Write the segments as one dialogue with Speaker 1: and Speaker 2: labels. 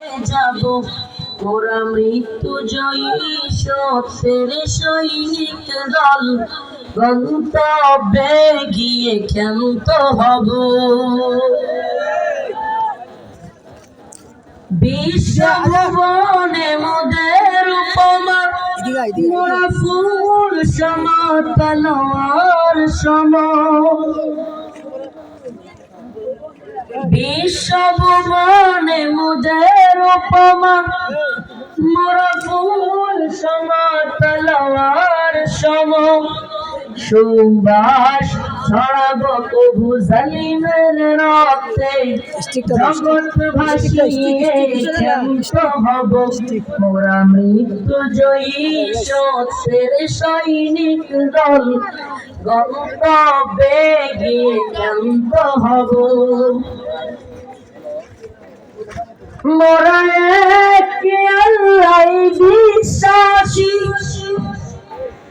Speaker 1: যাব। ওরা মৃত্যু জয়ী সত্যের সৈনিক দল। গন্তব্যে গিয়ে ক্ষান্ত হব। বিশ্বভুবনে মোদের উপমা। মোরা ফুল সমতলোয়ার সম বিশ্বভুবনে মোদের উপমা মোরা ফুল সমতলোয়ার সম। সুবাস ছড়াবো কবু জালিমের রক্তে। জগৎ ভাসিয়ে ক্ষান্ত হব। মোরা মৃত্যু জয়ী সত্যের সৈনিক দল। গন্তব্যে গিয়ে ক্ষান্ত হব। মোরা একে আল্লাহ বিশ্বাসী?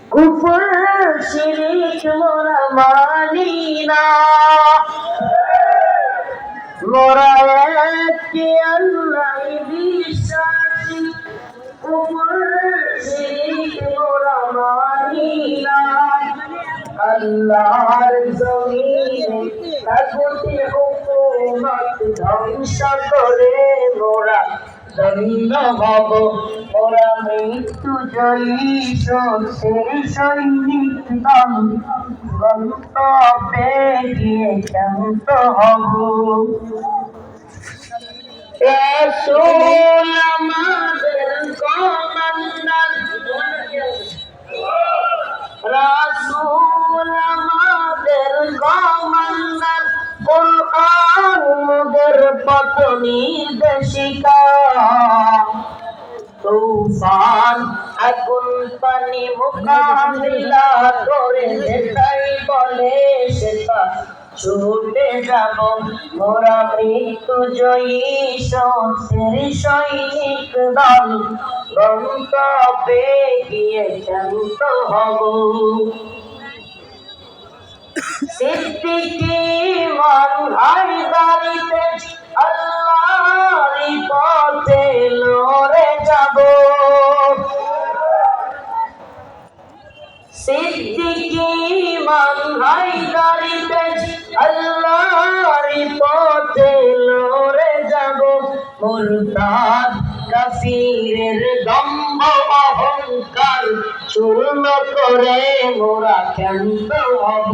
Speaker 1: কুফর শিরিক মোরা মানি না। মোরা একে আল্লাহ বিশ্বাসী? কুফর শিরিক মোরা মানি না। আল্লাহর জমিনে তাগুতি হুকুমত ধ্বংস করে মোরা। ধন্য হব। ওরা মৃত্যু জয়ী সত্যের সৈনিক দল গন্তব্যে গিয়ে শান্ত হব। নির্দেশিকা তুফান আগুন পানি মোকাবিলা করে যেটাই বলে সেটা ছুটে যাব। মোরা মৃত্যু জয়ী সত্যের সৈনিক দল। গন্তব্যে গিয়ে শান্ত হব। সিদ্দিকি মান হাই দাঁড়িতে হাই দাঁড়িতে আল্লাহরই পথে লড়ে যাব। মুরতাদ দম্ভ অহংকার চূর্ণ করে মোরা ক্ষান্ত হব।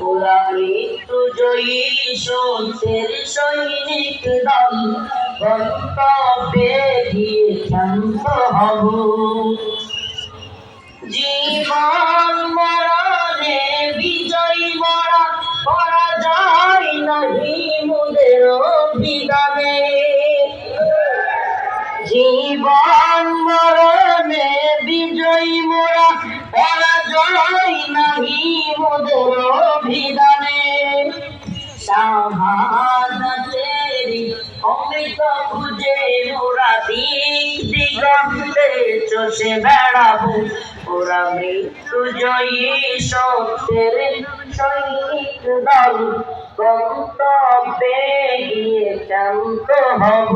Speaker 1: ওরা মৃত্যু জয়ী সত্যের সৈনিক দল, গন্তব্যে গিয়ে ক্ষান্ত হব। যায় নাহি মুদের বিদানে শাহাদাতেরি অমৃত খুঁজে মোরা দিক দিগন্তে চষে বেড়াবো ওরা মৃত্যু জয়ী সত্যের সৈনিক দল গন্তব্যে গিয়ে শান্ত হব